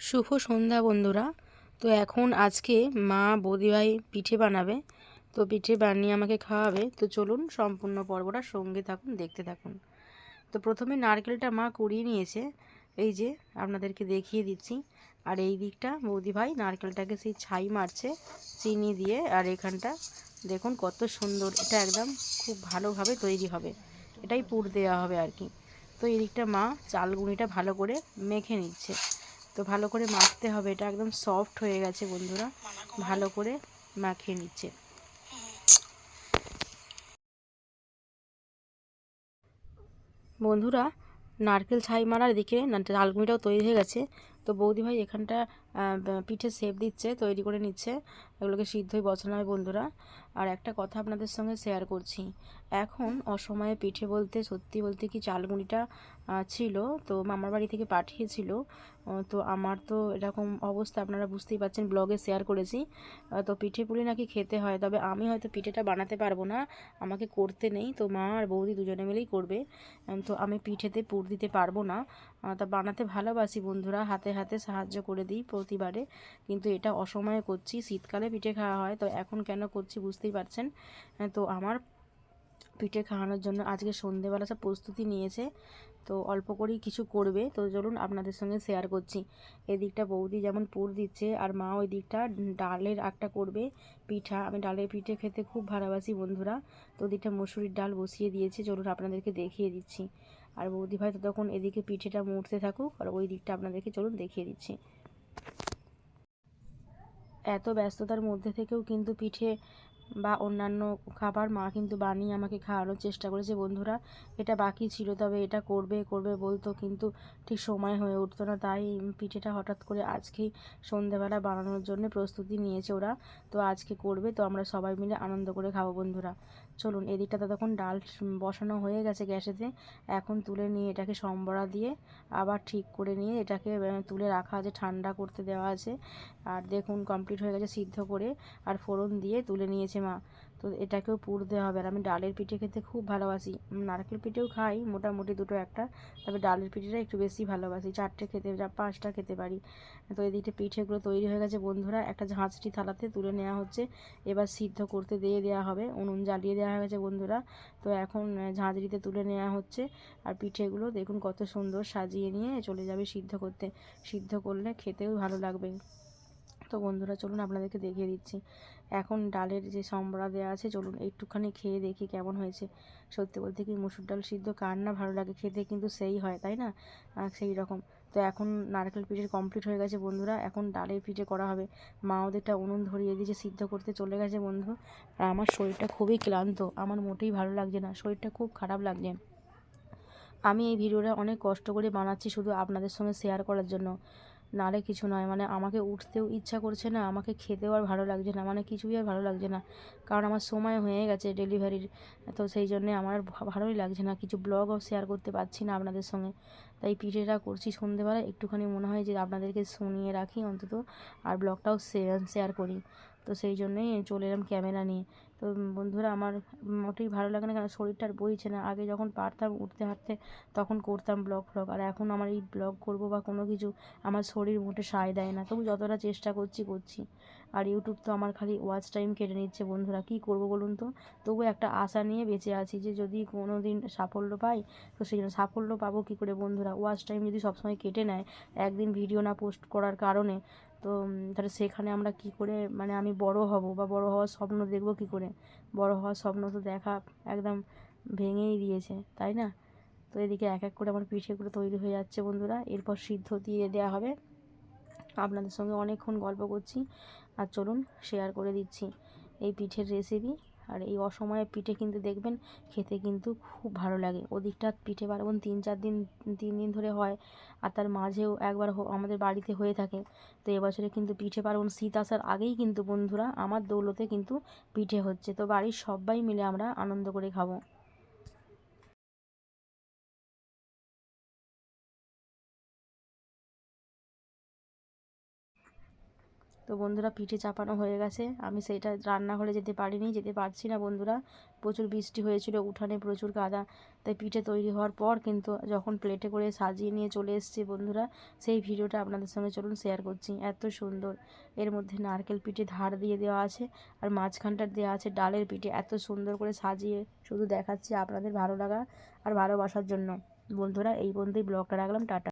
শুভ সন্ধ্যা বন্ধুরা। তো এখন আজকে মা বৌদিভাই পিঠে বানাবে। তো পিঠে বানিয়ে আমাকে খাওয়াবে। তো চলুন সম্পূর্ণ পর্বটা সঙ্গে থাকুন, দেখতে থাকুন। তো প্রথমে নারকেলটা মা কুড়িয়ে নিয়েছে। এই যে আপনাদেরকে দেখিয়ে দিচ্ছি। আর এই দিকটা বৌদিভাই নারকেলটাকে সেই ছাই মারছে, চিনি দিয়ে। আর এখানটা দেখুন কত সুন্দর, এটা একদম খুব ভালোভাবে তৈরি হবে। এটাই পুর দেওয়া হবে আর কি। তো এই দিকটা মা চালগুঁড়িটা ভালো করে মেখে নিচ্ছে। তো ভালো করে মাখতে হবে। এটা একদম সফট হয়ে গেছে বন্ধুরা। ভালো করে মাখিয়ে নিচ্ছে। বন্ধুরা, নারকেল ছাই মারার দিকে চালগুঁড়িটাও তৈরি হয়ে গেছে। তো বৌদি ভাই এখানটা পিঠে সেপ দিচ্ছে, তৈরি করে নিচ্ছে। এগুলোকে সিদ্ধই বসানো হয় বন্ধুরা। আর একটা কথা আপনাদের সঙ্গে শেয়ার করছি। এখন অসময়ে পিঠে বলতে সত্যি বলতে কি চালগুঁড়িটা ছিল। তো মামার বাড়ি থেকে পাঠিয়েছিল। তো আমার তো এরকম অবস্থা, আপনারা বুঝতেই পারছেন ব্লগে শেয়ার করেছি। তো পিঠে পুলি নাকি খেতে হয়, তবে আমি হয়তো পিঠেটা বানাতে পারব না, আমাকে করতে নেই। তো মা আর বৌদি দুজনে মিলেই করবে। তো আমি পিঠেতে পুর দিতে পারব না। তা বানাতে ভালোবাসি বন্ধুরা, হাতে হাতে সাহায্য করে দিই প্রতিবারে। কিন্তু এটা অসময়ে করছি, শীতকালে পিঠে খাওয়া হয়, তো এখন কেন করছি বুঝতেই পারছেন? তো আমার পিঠে খাওয়ানোর জন্য আজকে সন্ধেবেলা সব প্রস্তুতি নিয়েছে। তো অল্প করেই কিছু করবে। তো চলুন আপনাদের সঙ্গে শেয়ার করছি। এদিকটা বৌদি যেমন পুর দিচ্ছে আর মা ওই দিকটা ডালের একটা করবে, পিঠা। আমি ডালের পিঠে খেতে খুব ভালোবাসি বন্ধুরা। তো ওদিকটা মুসুরির ডাল বসিয়ে দিয়েছে। চলুন আপনাদেরকে দেখিয়ে দিচ্ছি। আর বৌদি ভাই তো তখন এদিকে পিঠেটা মুড়তে থাকুক আর ওই দিকটা আপনাদেরকে চলুন দেখিয়ে দিচ্ছি। এত ব্যস্ততার মধ্যে থেকেও কিন্তু পিঠে বা অন্যান্য খাবার মা কিন্তু বানিয়ে আমাকে খাওয়ানোর চেষ্টা করেছে। বন্ধুরা, এটা বাকি ছিল, তবে এটা করবে করবে বলতো, কিন্তু ঠিক সময় হয়ে উঠতো না, তাই পিঠেটা হঠাৎ করে আজকেই সন্ধেবেলা বানানোর জন্য প্রস্তুতি নিয়েছে ওরা। তো আজকে করবে, তো আমরা সবাই মিলে আনন্দ করে খাব, বন্ধুরা। চলুন, এদিকটাতে তখন ডাল বসানো হয়ে গেছে গ্যাসেতে। এখন তুলে নিয়ে এটাকে সম্বরা দিয়ে আবার ঠিক করে নিয়ে এটাকে তুলে রাখা আছে, ঠান্ডা করতে দেওয়া আছে। আর দেখুন কমপ্লিট হয়ে গেছে সিদ্ধ করে। আর ফোড়ন দিয়ে তুলে নিয়েছে মা। তো এটাকেও পুর দেওয়া হবে। আর আমি ডালের পিঠে খেতে খুব ভালোবাসি। নারকেল পিঠেও খাই, মোটামুটি দুটো একটা। তবে ডালের পিঠেটা একটু বেশি ভালোবাসি। চারটে খেতে, যা পাঁচটা খেতে পারি। তো এদিকে পিঠেগুলো তৈরি হয়ে গেছে বন্ধুরা। একটা ঝাঁঝটি থালাতে তুলে নেওয়া হচ্ছে। এবার সিদ্ধ করতে দিয়ে দেওয়া হবে। উনুন জ্বালিয়ে দেওয়া হয়ে গেছে বন্ধুরা। তো এখন ঝাঁঝরিতে তুলে নেওয়া হচ্ছে। আর পিঠেগুলো দেখুন কত সুন্দর সাজিয়ে নিয়ে চলে যাবে সিদ্ধ করতে। সিদ্ধ করলে খেতেও ভালো লাগবে। তো বন্ধুরা, চলুন আপনাদেরকে দেখিয়ে দিচ্ছি। এখন ডালের যে সম্বরা দেওয়া আছে, চলুন একটুখানি খেয়ে দেখি কেমন হয়েছে। সত্যি বলতে কি মুসুর ডাল সিদ্ধ কার না ভালো লাগে, খেতে কিন্তু সেই হয়, তাই না? সেই রকম। তো এখন নারকেল পিঠে কমপ্লিট হয়ে গেছে বন্ধুরা, এখন ডালের পিঠে করা হবে। মা ওদেরটা উনুন ধরিয়ে দিয়েছে, সিদ্ধ করতে চলে গেছে বন্ধু। আর আমার শরীরটা খুবই ক্লান্ত, আমার মোটেই ভালো লাগছে না, শরীরটা খুব খারাপ লাগছে। আমি এই ভিডিওটা অনেক কষ্ট করে বানাচ্ছি শুধু আপনাদের সঙ্গে শেয়ার করার জন্য। নারে কিছু নয়। মানে আমাকে উঠতেও ইচ্ছা করছে না, আমাকে খেতেও আর ভালো লাগছে না মানে কিছুই আর ভালো লাগছে না। কারণ আমার সময় হয়ে গেছে ডেলিভারির, তো সেই জন্যে আমার ভালোই লাগছে না। কিছু ব্লগও শেয়ার করতে পারছি না আপনাদের সঙ্গে। তাই পিঠেটা করছি সন্ধেবেলা একটুখানি মনে হয় যে আপনাদেরকে শুনিয়ে রাখি অন্তত, আর ব্লগটাও শেয়ার করি। তো সেই জন্যই চলে এলাম ক্যামেরা নিয়ে। তো বন্ধুরা, আমার মোটেই ভালো লাগে না কারণ শরীরটা আর বইছে না। আগে যখন পারতাম উঠতে হাঁটতে, তখন করতাম ব্লগ ফ্লগ। আর এখন আমার এই ব্লগ করব বা কোনো কিছু, আমার শরীর মোটে সায় দেয় না। তবু যতটা চেষ্টা করছি করছি। আর ইউটিউব তো আমার খালি ওয়াচ টাইম কেটে নিচ্ছে বন্ধুরা। কী করব বলুন তো? তবু একটা আশা নিয়ে বেঁচে আছি যে যদি কোনো দিন সাফল্য পাই, তো সেই জন্য সাফল্য পাবো কী করে বন্ধুরা? ওয়াচ টাইম যদি সবসময় কেটে নেয়, একদিন ভিডিও না পোস্ট করার কারণে তো তাহলে সেখানে আমরা কি করে মানে আমি বড় হব বা বড় হওয়ার স্বপ্ন দেখব কি করে? বড় হওয়ার স্বপ্ন তো দেখা একদম ভেঙেই দিয়েছে, তাই না? তো এদিকে এক এক করে আমার পিঠেগুলো তৈরি হয়ে যাচ্ছে বন্ধুরা, এরপর সিদ্ধ দিয়ে দেওয়া হবে। আপনাদের সঙ্গে অনেকক্ষণ গল্প করছি, আর চলুন শেয়ার করে দিচ্ছি এই পিঠের রেসিপি আর এই অসময়ে পিঠে কিন্তু দেখবেন খেতে কিন্তু খুব ভালো লাগে। ওদিকটা পিঠে পার্বণ তিন চার দিন, তিন দিন ধরে হয় আর তার মাঝেও একবার আমাদের বাড়িতে হয়ে থাকে। তো এবছরে কিন্তু পিঠে পার্বণ শীত আসার আগেই কিন্তু বন্ধুরা আমার দৌলতে কিন্তু পিঠে হচ্ছে। তো বাড়ির সবাই মিলে আমরা আনন্দ করে খাব। তো বন্ধুরা পিঠে চাপানো হয়ে গেছে। আমি সেইটা রান্নাঘরে যেতে পারিনি, যেতে পারছি না বন্ধুরা। প্রচুর বৃষ্টি হয়েছিল, উঠানে প্রচুর কাদা তাই পিঠে তৈরি হওয়ার পর কিন্তু যখন প্লেটে করে সাজিয়ে নিয়ে চলে এসেছি বন্ধুরা, সেই ভিডিওটা আপনাদের সঙ্গে চলুন শেয়ার করছি। এত সুন্দর। এর মধ্যে নারকেল পিঠে ধার দিয়ে দেওয়া আছে আর মাঝখানটা দেওয়া আছে ডালের পিঠে। এত সুন্দর করে সাজিয়ে শুধু দেখাচ্ছি আপনাদের ভালো লাগা আর ভালোবাসার জন্য। বন্ধুরা এই পর্যন্তই। ব্লগটা রাখলাম, টাটা।